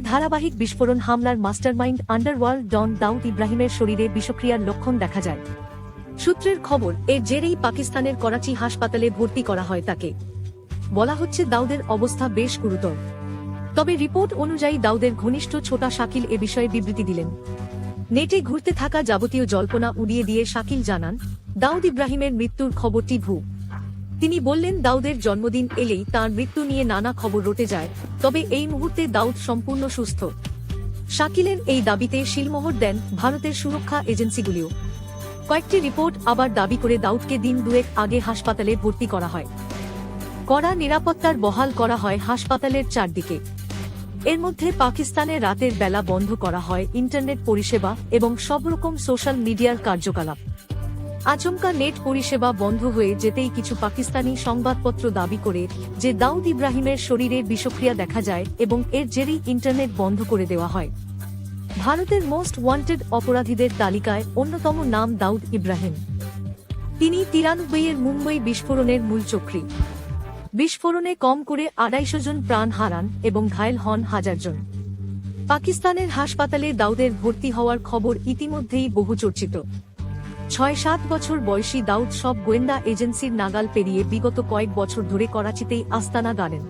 ধারাবাহিক বিস্ফোরণ হামলার মাস্টারমাইন্ড আন্ডারওয়ার্ল্ড ডন দাউদ ইব্রাহিমের শরীরে বিষক্রিয়ার লক্ষণ দেখা যায়। সূত্রের খবর, এর জেরেই পাকিস্তানের করাচি হাসপাতালে ভর্তি করা হয় তাকে। বলা হচ্ছে দাউদের অবস্থা বেশ গুরুতর। তবে রিপোর্ট অনুযায়ী দাউদের ঘনিষ্ঠ ছোটা শাকিল এ বিষয়ে বিবৃতি দিলেন। নেটে ঘুরতে থাকা যাবতীয় জল্পনা উড়িয়ে দিয়ে শাকিল জানান, দাউদ ইব্রাহিমের মৃত্যুর খবরটি ভূ তিনি বললেন, দাউদের জন্মদিন এলেই তার মৃত্যু নিয়ে নানা খবর রটে যায়, তবে এই মুহূর্তে দাউদ সম্পূর্ণ সুস্থ। শাকিলের এই দাবিতে শিলমোহর দেন ভারতের সুরক্ষা এজেন্সিগুলিও। কয়েকটি রিপোর্ট আবার দাবি করে দাউদকে দিন দুয়েক আগে হাসপাতালে ভর্তি করা হয়। কড়া নিরাপত্তার বহাল করা হয় হাসপাতালের চারদিকে। এর মধ্যে পাকিস্তানে রাতের বেলা বন্ধ করা হয় ইন্টারনেট পরিষেবা এবং সব রকম সোশ্যাল মিডিয়ার কার্যকলাপ। আচমকা নেট পরিষেবা বন্ধ হয়ে যেতেই কিছু পাকিস্তানি সংবাদপত্র দাবি করে যে দাউদ ইব্রাহিমের শরীরে বিষক্রিয়া দেখা যায় এবং এর জেরেই ইন্টারনেট বন্ধ করে দেওয়া হয়। ভারতের মোস্ট ওয়ান্টেড অপরাধীদের তালিকায় অন্যতম নাম দাউদ ইব্রাহিম। তিনি তিরানব্বই এর মুম্বই বিস্ফোরণের মূল চক্রী। বিস্ফোরণে কম করে আড়াইশো জন প্রাণ হারান এবং ঘায়েল হন হাজার জন। পাকিস্তানের হাসপাতালে দাউদের ভর্তি হওয়ার খবর ইতিমধ্যেই বহু চর্চিত ছয় সাত বছর বয়সী দাউদ সব গোয়েন্দা এজেন্সির নাগাল পেরিয়ে বিগত কয়েক বছর ধরে করাচিতেই আস্তানা গাড়েন।